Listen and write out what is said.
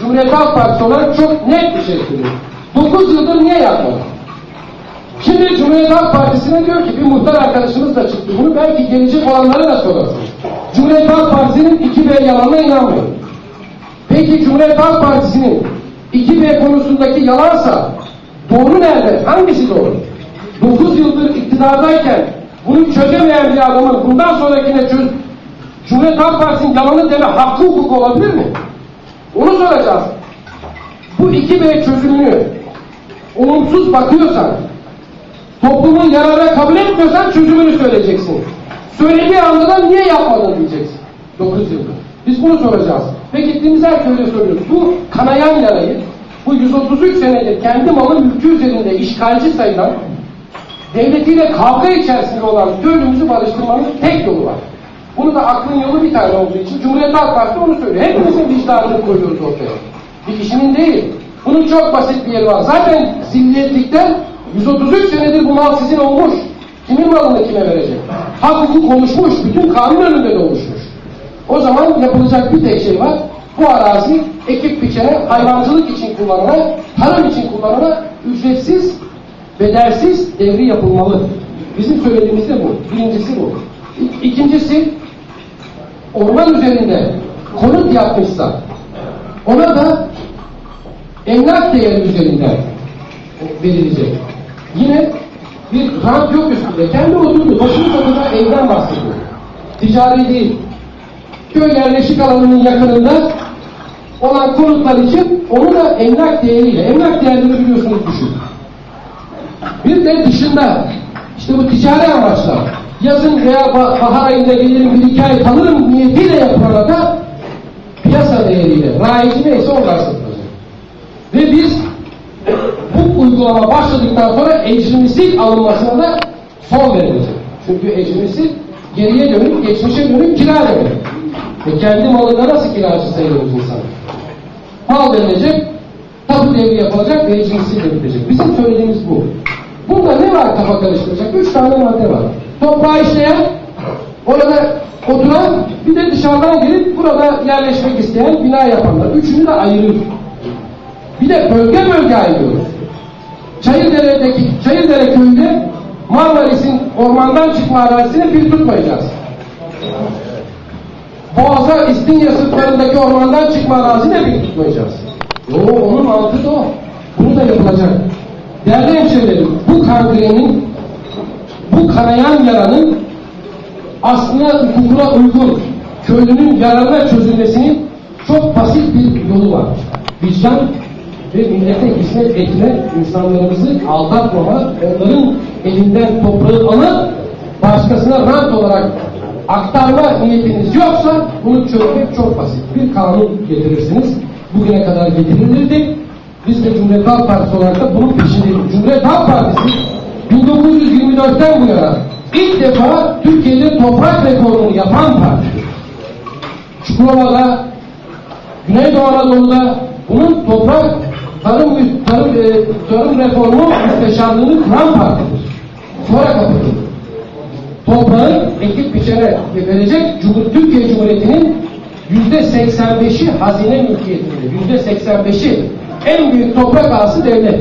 Cumhuriyet Halk Partisi olarak çok net bir şey söylüyor. 9 yıldır niye yapmadı? Şimdi Cumhuriyet Halk Partisi'ne diyor ki bir muhtar arkadaşımız da çıktı. Bunu belki gelecek olanlara da sorarsın. Cumhuriyet Halk Partisi'nin 2B yalanına inanmıyor. Peki Cumhuriyet Halk Partisi'nin 2B konusundaki yalansa doğru nerede? Hangisi doğru? 9 yıldır iktidardayken bunu çözemeyen bir adamın bundan sonrakine çöz Cumhuriyet Halk Partisi'nin yalanı deme hakkı hukuku olabilir mi? Onu soracağız. Bu 2B çözümünü olumsuz bakıyorsan toplumun yararına kabul etmiyorsan çözümünü söyleyeceksin. Söylediği anda da niye yapmadın diyeceksin. 9 yıldır. Biz bunu soracağız. Ve gittiğimiz her köyde soruyoruz. Bu kanayan yarayı, bu 133 senedir kendi malı mülkü üzerinde işgalci sayılan, devletiyle kavga içerisinde olan köylümüzü barıştırmanın tek yolu var. Bunu da aklın yolu bir tane olduğu için Cumhuriyet Halk Partisi onu söylüyor. Hepimizin vicdanını koyuyoruz ortaya. Bir kişinin değil. Bunun çok basit bir yeri var. Zaten zilliyetlikten 133 senedir bu mal sizin olmuş. Kimin malını kime verecek? Hak hukuk oluşmuş. Bütün kanun önünde de oluşmuş. O zaman yapılacak bir tek şey var. Bu arazi ekip biçene, hayvancılık için kullanılan, tarım için kullanılan ücretsiz, bedelsiz devri yapılmalı. Bizim söylediğimiz de bu. Birincisi bu. İkincisi, orman üzerinde konut yapmışsa ona da emlak değeri üzerinden verilecek. Yine bir rant yok üstünde. Kendi oturdu. Başını kapıda evden bahsediyor. Ticari değil. Köy yerleşik alanının yakınında olan konutlar için onu da emlak değeriyle, emlak değerleri biliyorsunuz düşün. Bir de dışında işte bu ticari amaçla yazın veya ba- bahar ayında gelirim bir iki ay kalırım niyetiyle yapılana da piyasa değeriyle, rayici neyse onlar satılacak. Ve biz bu uygulama başladıktan sonra ecrimsizlik alınmasına da son verilecek. Çünkü ecrimsizlik geriye dönük, geçmişe dönük kira demek. Ve kendi malında nasıl kiracı sayıyoruz insan? Mal verilecek, tapu devri yapılacak ve ecrimsizlik verilecek. Bizim söylediğimiz bu. Bunda ne var kafa karıştıracak? Üç tane madde var. Toprağı işleyen, orada oturan, bir de dışarıdan gelip burada yerleşmek isteyen, bina yapanlar. Üçünü de ayırır. Bir de bölge bölge ayırıyoruz. Çayırdere'deki Çayırdere köyünde Marmaris'in ormandan çıkma arazisine bir tutmayacağız. Boğaz'a İstinye sırtlarındaki ormandan çıkma arazine bir tutmayacağız. Yo, onun mantığı da o. Bunu da yapılacak. Değerli hemşehrilerim, bu kangrenin, bu kanayan yaranın aslında hukukuna uygun köylünün yararına çözülmesinin çok basit bir yolu var. Vicdan ve millete hizmet etme, insanlarımızı aldatmama, onların elinden toprağı alıp başkasına rant olarak aktarma niyetiniz yoksa bunu çözmek çok basit. Bir kanun getirirsiniz. Bugüne kadar getirilirdi. Biz de Cumhuriyet Halk Partisi olarak da bunun peşindeyiz. Cumhuriyet Halk Partisi 1924'ten bu yana ilk defa Türkiye'de toprak reformunu yapan partidir. Çukurova'da, Güneydoğu Anadolu'da bunun toprak tarım, tarım, e, tarım reformu müsteşarlığını kuran partidir. Sonra kapatıldı. Toprağın ekip biçene verecek Türkiye Cumhuriyeti'nin yüzde 85'i hazine mülkiyetinde. Yüzde 85'i en büyük toprak ağası devlet.